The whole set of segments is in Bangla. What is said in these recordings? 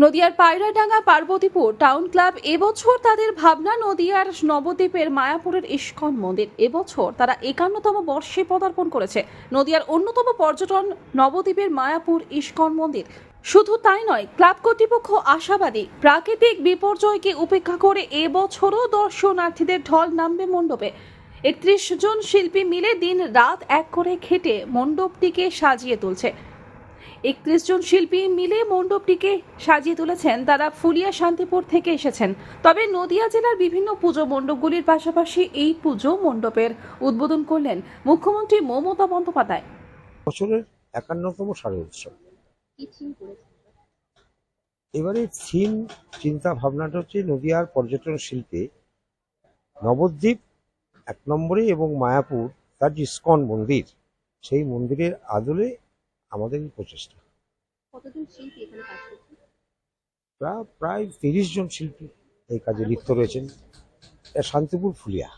নদিয়ার পায়রাডাঙ্গা পার্বতীপুর টাউন ক্লাব এবছর তাদের ভাবনা নদিয়ার নবদ্বীপের মায়াপুরের ইস্কন মন্দির। এবছর তারা একান্নতম বর্ষে পদার্পণ করেছে। নদিয়ার অন্যতম পর্যটন নবদ্বীপের মায়াপুর ইস্কন মন্দির। শুধু তাই নয়, ক্লাব কর্তৃপক্ষ আশাবাদী, প্রাকৃতিক বিপর্যয়কে উপেক্ষা করে এবছরও দর্শনার্থীদের ঢল নামবে মণ্ডপে। একত্রিশ জন শিল্পী মিলে দিন রাত এক করে খেটে মণ্ডপটিকে সাজিয়ে তুলছে। একত্রিশ জন শিল্পী মিলে মণ্ডপটিকে সাজিয়ে তুলেছেন। তারা ফুলিয়া শান্তিপুর থেকে এসেছেন। তবে নদিয়া জেলার বিভিন্ন পুজো মণ্ডপগুলির পাশাপাশি এই পুজো মণ্ডপের উদ্বোধন করলেন মুখ্যমন্ত্রী মমতা বন্দ্যোপাধ্যায়। বছরের একান্নতম সারে উৎসব। এবারে থিম চিন্তা ভাবনাটা হচ্ছে নদিয়ার পর্যটন শিল্পে নবদ্বীপ এক নম্বরে এবং মায়াপুর তার যে ইস্কন মন্দির সেই মন্দিরের আদলে আমাদের এই প্রচেষ্টা প্রায় প্রায় তিরিশ জন শিল্পী এই কাজে লিপ্ত রয়েছেন। শান্তিপুর ফুলিয়া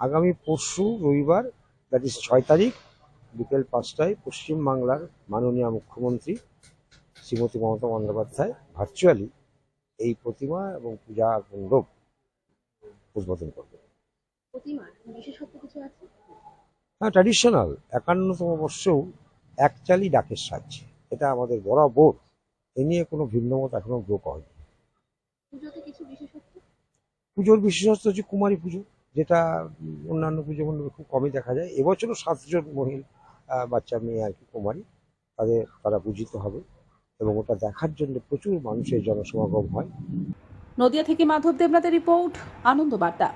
আগামী পরশু রবিবার দ্যাট ইজ ছয় তারিখ বিকেল পাঁচটায় পশ্চিমবাংলার মাননীয় মুখ্যমন্ত্রী শ্রীমতী মমতা বন্দ্যোপাধ্যায় ভার্চুয়ালি এই প্রতিমা এবং পূজা মণ্ডপ উদ্বোধন করবে প্রতিমা বিশেষত্ব কিছু আছে? হ্যাঁ ট্র্যাডিশনাল একান্নতম বর্ষেও একচালি ডাকের সাজ এটা আমাদের বরাবর এ নিয়ে কোনো ভিন্নমত এখনও ব্রোক হয়নি। পুজোতে পুজোর বিশেষত্ব হচ্ছে কুমারী পুজো যেটা অন্যান্য পুজো মণ্ডপে খুব কমই দেখা যায়। এবছরও সাতজন মহিলা বাচ্চা মেয়ে আর কি কুমারী তাদের তারা পূজিত হবে। এবং ওটা দেখার জন্য প্রচুর মানুষের জনসমাগম হয়। নদিয়া থেকে মাধব দেবনাথের রিপোর্ট আনন্দ বার্তা